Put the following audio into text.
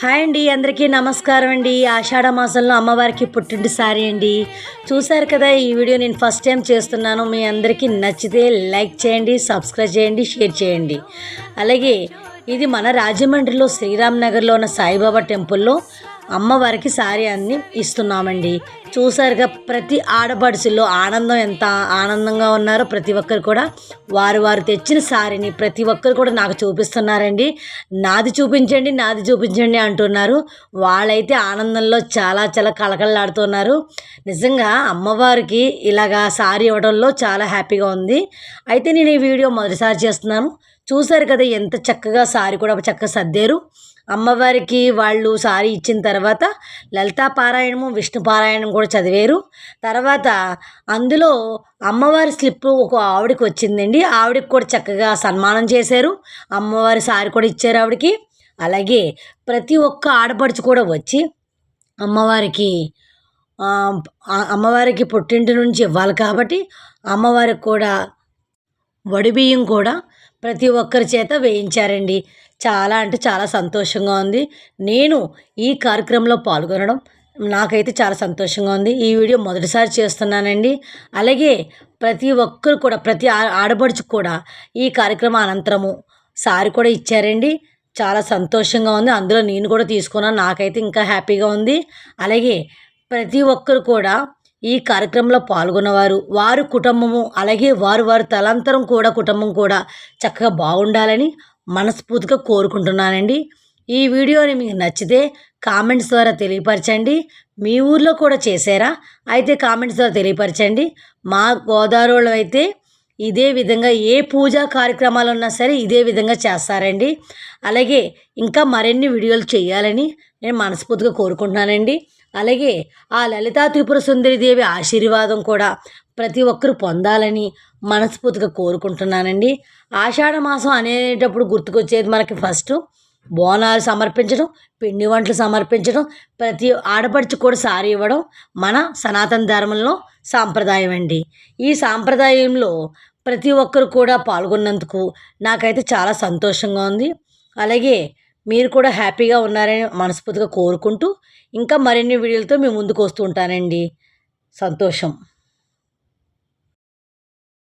Hi అండి అందరికీ నమస్కారం అండి. ఆషాఢ మాసంలో అమ్మవారికి పుట్టింటి సారీ అండి. చూసారు కదా ఈ వీడియో నేను ఫస్ట్ టైం చేస్తున్నాను. మీ అందరికీ నచ్చితే లైక్ చేయండి సబ్స్క్రైబ్ చేయండి షేర్ చేయండి. అలాగే ఇది మన రాజమండ్రిలో శ్రీరామ్ నగర్లో ఉన్న సాయిబాబా టెంపుల్లో అమ్మవారికి సారీ అన్ని ఇస్తున్నామండి. చూసారుగా ప్రతి ఆడపడుచుల్లో ఆనందం ఎంత ఆనందంగా ఉన్నారో ప్రతి ఒక్కరు కూడా వారు వారు తెచ్చిన సారీని ప్రతి ఒక్కరు కూడా నాకు చూపిస్తున్నారండి. నాది చూపించండి నాది చూపించండి అంటున్నారు. వాళ్ళైతే ఆనందంలో చాలా చాలా కళకళలాడుతున్నారు. నిజంగా అమ్మవారికి ఇలాగా సారీ ఇవ్వడంలో చాలా హ్యాపీగా ఉంది. అయితే నేను ఈ వీడియో మొదటిసారి చేస్తున్నాను. చూశారు కదా ఎంత చక్కగా సారీ కూడా చక్కగా సర్దారు. అమ్మవారికి వాళ్ళు సారీ ఇచ్చిన తర్వాత లలితా పారాయణము విష్ణు పారాయణం కూడా చదివారు. తర్వాత అందులో అమ్మవారి స్లిప్ ఒక ఆవిడకి వచ్చిందండి. ఆవిడకి కూడా చక్కగా సన్మానం చేశారు. అమ్మవారి సారీ కూడా ఇచ్చారు ఆవిడకి. అలాగే ప్రతి ఒక్క ఆడపడుచు కూడా వచ్చి అమ్మవారికి అమ్మవారికి పుట్టింటి నుంచి ఇవ్వాలి కాబట్టి అమ్మవారికి కూడా వడిబియ్యం కూడా ప్రతి ఒక్కరి చేత వేయించారండి. చాలా అంటే చాలా సంతోషంగా ఉంది. నేను ఈ కార్యక్రమంలో పాల్గొనడం నాకైతే చాలా సంతోషంగా ఉంది. ఈ వీడియో మొదటిసారి చేస్తున్నానండి. అలాగే ప్రతి ఒక్కరు కూడా ప్రతి ఆడబడుచు కూడా ఈ కార్యక్రమం అనంతరము సారి కూడా ఇచ్చారండి. చాలా సంతోషంగా ఉంది. అందులో నేను కూడా తీసుకున్నాను. నాకైతే ఇంకా హ్యాపీగా ఉంది. అలాగే ప్రతి ఒక్కరు కూడా ఈ కార్యక్రమంలో పాల్గొన్నవారు. వారు కుటుంబము అలాగే వారు వారి తలంతరం కూడా కుటుంబం కూడా చక్కగా బాగుండాలని మనస్ఫూర్తిగా కోరుకుంటున్నానండి. ఈ వీడియోని మీకు నచ్చితే కామెంట్స్ ద్వారా తెలియపరచండి. మీ ఊర్లో కూడా చేశారా? అయితే కామెంట్స్ ద్వారా తెలియపరచండి. మా గోదావరిలో అయితే ఇదే విధంగా ఏ పూజా కార్యక్రమాలు ఉన్నా సరే ఇదే విధంగా చేస్తారండి. అలాగే ఇంకా మరిన్ని వీడియోలు చేయాలని నేను మనస్ఫూర్తిగా కోరుకుంటున్నానండి. అలాగే ఆ లలితా త్రిపుర సుందరిదేవి ఆశీర్వాదం కూడా ప్రతి ఒక్కరు పొందాలని మనస్ఫూర్తిగా కోరుకుంటున్నానండి. ఆషాఢ మాసం అనేటప్పుడు గుర్తుకొచ్చేది మనకి ఫస్ట్ బోనాలు సమర్పించడం పిండి వంటలు సమర్పించడం ప్రతి ఆడపడిచి కూడా సారి ఇవ్వడం మన సనాతన ధర్మంలో సాంప్రదాయం అండి ఈ సాంప్రదాయంలో ప్రతి ఒక్కరు కూడా పాల్గొన్నందుకు నాకైతే చాలా సంతోషంగా ఉంది. అలాగే మీరు కూడా హ్యాపీగా ఉన్నారని మనస్ఫూర్తిగా కోరుకుంటూ ఇంకా మరిన్ని వీడియోలతో మేము ముందుకు వస్తూ ఉంటానండి. సంతోషం.